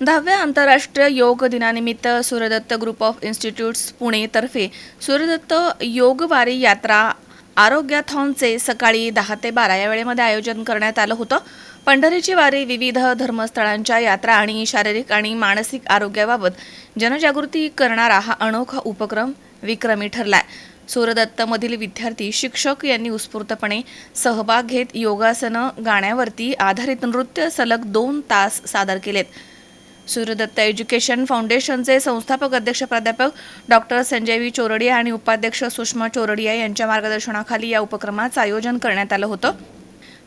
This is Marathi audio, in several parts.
दहाव्या आंतरराष्ट्रीय योग दिनानिमित्त सूर्यदत्त ग्रुप ऑफ इन्स्टिट्यूट्स पुणेतर्फे सूर्यदत्त योगवारी यात्रा आरोग्याथॉनचे सकाळी दहा ते बारा या वेळेमध्ये आयोजन करण्यात आलं होतं. पंढरीची वारी विविध धर्मस्थळांच्या यात्रा आणि शारीरिक आणि मानसिक आरोग्याबाबत जनजागृती करणारा हा अनोखा उपक्रम विक्रमी ठरलाय. सूरदत्तमधील विद्यार्थी शिक्षक यांनी उत्स्फूर्तपणे सहभाग घेत योगासनं गाण्यावरती आधारित नृत्य सलग दोन तास सादर केलेत. सूर्यदत्त एज्युकेशन फाउंडेशनचे संस्थापक अध्यक्ष प्राध्यापक डॉक्टर संजय व्ही. चोरडिया आणि उपाध्यक्ष सुषमा चोरडिया यांच्या मार्गदर्शनाखाली या उपक्रमाचं आयोजन करण्यात आलं होतं.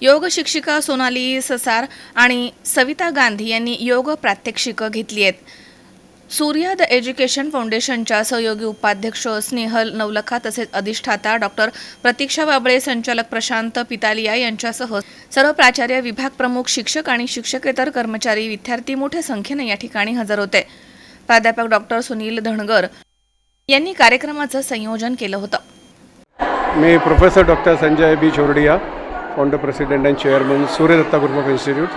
योग शिक्षिका सोनाली ससार आणि सविता गांधी यांनी योग प्रात्यक्षिकं घेतली आहेत. सूर्या द एज्युकेशन फाउंडेशनच्या सहयोगी उपाध्यक्ष स्नेहल नवलखा तसेच अधिष्ठाता डॉक्टर प्रतीक्षा बाबळे संचालक प्रशांत पितालिया यांच्यासह सर्व प्राचार्य विभाग प्रमुख शिक्षक आणि शिक्षकेतर कर्मचारी विद्यार्थी मोठ्या संख्येने या ठिकाणी हजर होते. प्राध्यापक डॉक्टर सुनील धणगर यांनी कार्यक्रमाचं संयोजन केलं होतं. मी professor doctor Sanjay B. Chordia founder president and chairman Suryadatta group of institute.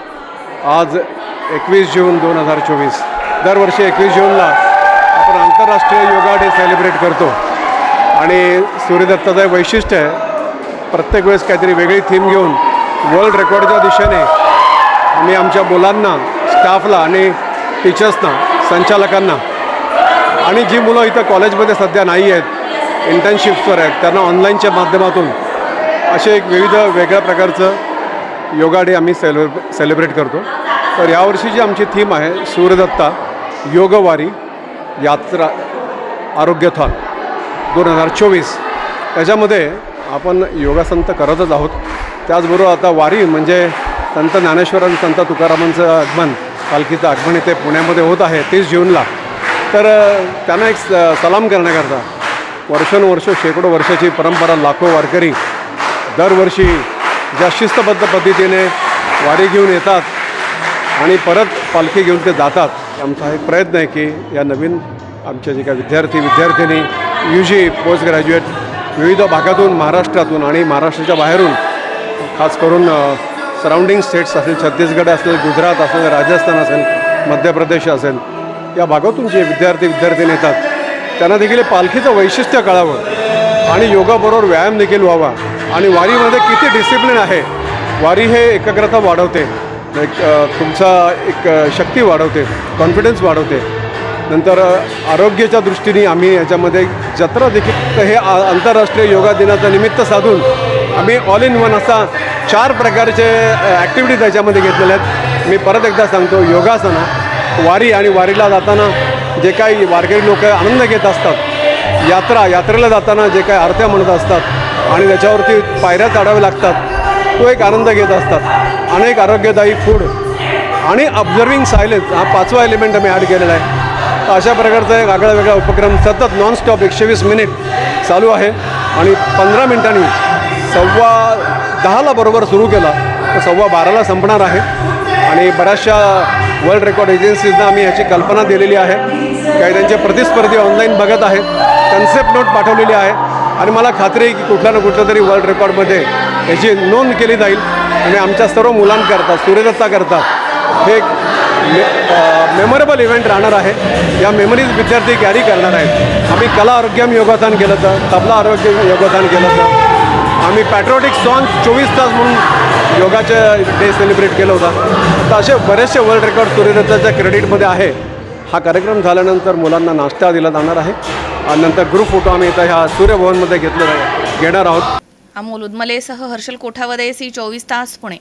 आज एकवीस जून दोन हजार चोवीस दरवर्षी एकवीस जूनला आपण आंतरराष्ट्रीय योगा डे सेलिब्रेट करतो. आणि सूर्यदत्ताचं एक वैशिष्ट्य आहे प्रत्येक वेळेस काहीतरी वेगळी थीम घेऊन वर्ल्ड रेकॉर्डच्या दिशेने आम्ही आमच्या मुलांना स्टाफला आणि टीचर्सना संचालकांना आणि जी मुलं इथं कॉलेजमध्ये सध्या नाही आहेत इंटर्नशिप्सवर आहेत त्यांना ऑनलाईनच्या माध्यमातून असे एक विविध वेगळ्या प्रकारचं योगा डे आम्ही सेलिब्रे सेलिब्रेट करतो. तर यावर्षी जी आमची थीम आहे सूर्यदत्ता योगवारी यात्रा आरोग्यथॉन दोन हजार चोवीस. त्याच्यामध्ये आपण योगासन तर करतच आहोत. त्याचबरोबर आता वारी म्हणजे संत ज्ञानेश्वर आणि संत तुकारामांचं आगमन पालखीचं आगमन इथे पुण्यामध्ये होत आहे तीस जूनला. तर त्यांना एक स- सलाम करण्याकरता वर्षानुवर्ष शेकडो वर्षाची परंपरा लाखो वारकरी दरवर्षी ज्या शिस्तबद्ध पद्धतीने वारी घेऊन येतात आणि परत पालखी घेऊन ते जातात. आमचा हा एक प्रयत्न आहे की या नवीन आमच्या जे काही विद्यार्थी विद्यार्थिनी यू जी पोस्ट ग्रॅज्युएट विविध भागातून महाराष्ट्रातून आणि महाराष्ट्राच्या बाहेरून खास करून सराउंडिंग स्टेट्स असेल छत्तीसगड असेल गुजरात असेल राजस्थान असेल मध्य प्रदेश असेल या भागातून जे विद्यार्थी विद्यार्थिनी येतात त्यांना देखील पालखीचं वैशिष्ट्य कळावं आणि योगाबरोबर व्यायाम देखील व्हावा. आणि वारीमध्ये किती डिसिप्लिन आहे वारी हे एकाग्रता वाढवते. एक तुमचा एक शक्ती वाढवते कॉन्फिडन्स वाढवते. नंतर आरोग्याच्या दृष्टीने आम्ही याच्यामध्ये जत्रा देखील तर हे आंतरराष्ट्रीय योगा दिनाचं निमित्त साधून आम्ही ऑल इन वन असा चार प्रकारचे ॲक्टिव्हिटीज याच्यामध्ये घेतलेल्या आहेत. मी परत एकदा सांगतो योगासनं वारी आणि वारीला जाताना जे काही वारकरी लोक आनंद घेत असतात यात्रा यात्रेला जाताना जे काही आरत्या म्हणत असतात आणि त्याच्यावरती पायऱ्या चढाव्या लागतात तो एक आनंद घेत असतात. अनेक आरोग्यदायी फूड आणि ऑब्झर्विंग सायलेन्स हा पाचवा एलिमेंट आम्ही ॲड केलेला आहे. तर अशा प्रकारचा एक आगळा वेगळा उपक्रम सतत नॉनस्टॉप एकशे वीस मिनिट चालू आहे. आणि पंधरा मिनिटांनी सव्वा दहाला बरोबर सुरू केला. तर सव्वा बाराला संपणार आहे. आणि बऱ्याचशा वर्ल्ड रेकॉर्ड एजन्सीजना आम्ही ह्याची कल्पना दिलेली आहे. काही त्यांचे प्रतिस्पर्धी ऑनलाईन बघत आहेत कन्सेप्ट नोट पाठवलेली आहे. आणि मला खात्री आहे की कुठल्या ना कुठल्या तरी वर्ल्ड रेकॉर्डमध्ये याची नोंद केली जाईल. आणि आमच्या सर्व मुलांकरता सूर्यदत्ताकरता हे एक मेमोरेबल इव्हेंट राहणार आहे. या मेमरीज विद्यार्थी कॅरी करणार आहेत. आम्ही कला आरोग्यम योगदान केलं तर तबला आरोग्य योगदान केलं तर आम्ही पॅट्रोटिक सॉन्ग चोवीस तास म्हणून योगाच्या डे सेलिब्रेट केलं होतं. तर असे बरेचसे वर्ल्ड रेकॉर्ड सूर्यदत्ताच्या क्रेडिटमध्ये आहे. हा कार्यक्रम झाल्यानंतर मुलांना नाश्ता दिला जाणार आहे. नंतर ग्रुप फोटो आम्ही इथं ह्या सूर्यभवनमध्ये घेतलेला घेणार आहोत. अमोल उदमलेसह हर्षल कोठावदे सी चोवीस तास पुणे.